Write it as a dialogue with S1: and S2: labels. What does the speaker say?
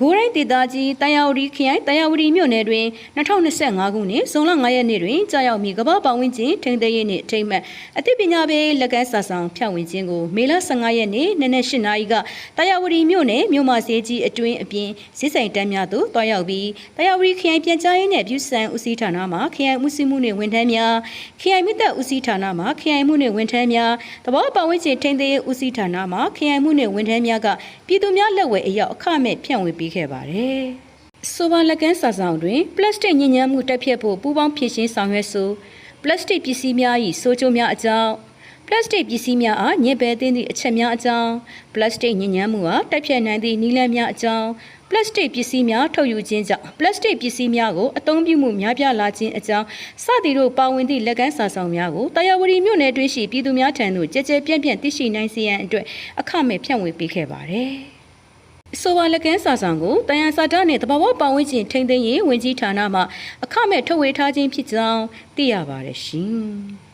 S1: ဂိုးရိုင်းဒေသကြီးတန်ယာဝတီခရိုင်တန်ယာဝတီမြို့နယ်တွင်2025ခုနှစ်ဇွန်လ9ရက်နေ့တွင်ကြာရောက်မီကမ္ဘာပတ်ဝန်းကျင်ထိန်းသိမ်းရေးနှင့်အထိမ်းအမှတ်အသိပညာပေးလက်ကမ်းစာဆောင်ဖြန့်ဝေခြင်းကိုမေလ15ရက်နေ့နနက်8နာရီကတန်ယာဝတီမြို့နယ်မြို့မဈေးကြီးအတွင်းအပြင်ဈေးဆိုင်တန်းများသို့တွားရောက်ပြီးတန်ယာဝတီခရိုင်ပြန်ကြားရေးနှင့်ပြည်စံဦးစီးဌာနမှခရိုင်မှုစည်းမှုနှင့်ဝန်ထမ်းများခရိုင်မိသက်ဦးစီးဌာနမှခရိုင်မှုနှင့်ဝန်ထမ်းများတဘောပတ်ဝန်းကျင်ထိန်းသိမ်းရေးဦးစီးဌာနမှခရိုင်မှုနှင့်ဝန်ထမ်းများကပြည်သူများလက်ဝဲအရောက်အခမဲ့ဖြန့်ဝေပေးခဲ့ပါတယ်။ဆိုပါလက်ကမ်းစာဆောင်တွင်ပလတ်စတစ်ညဉ့်ညမ်းမှုတက်ဖြတ်ဖို့ပူးပေါင်းဖြည့်ရှင်းဆောင်ရွက်ဆိုပလတ်စတစ်ပစ္စည်းများ၏ဆိုးကျိုးများအကြောင်းပလတ်စတစ်ပစ္စည်းများအားညစ်ပဲသင်းသည့်အချက်များအကြောင်းပလတ်စတစ်ညဉ့်ညမ်းမှုအားတက်ဖြတ်နိုင်သည့်နည်းလမ်းများအကြောင်းပလတ်စတစ်ပစ္စည်းများထုတ်ယူခြင်းကြောင့်ပလတ်စတစ်ပစ္စည်းများကိုအသုံးပြုမှုများပြားလာခြင်းအကြောင်းစသည်တို့ပါဝင်သည့်လက်ကမ်းစာဆောင်များကိုတာယာဝတီမြို့နယ်တွင်းရှိပြည်သူများထံသို့ကြဲကြဲပြန့်ပြန့်သိရှိနိုင်စေရန်အတွက်အခမဲ့ဖြန့်ဝေပေးခဲ့ပါတ ယ်။ဆိုပါလက်ကန်းစာဆောင်ကိုတယန်စာတနဲ့တဘာဝပတ်ဝန်းကျင်ထိန်းသိမ်းရေးဝန်ကြီးဌာနမှအခမဲ့ထုတ်ဝေထားခြင်းဖြစ်ကြောင်းသိရပါတယ်ရှင်။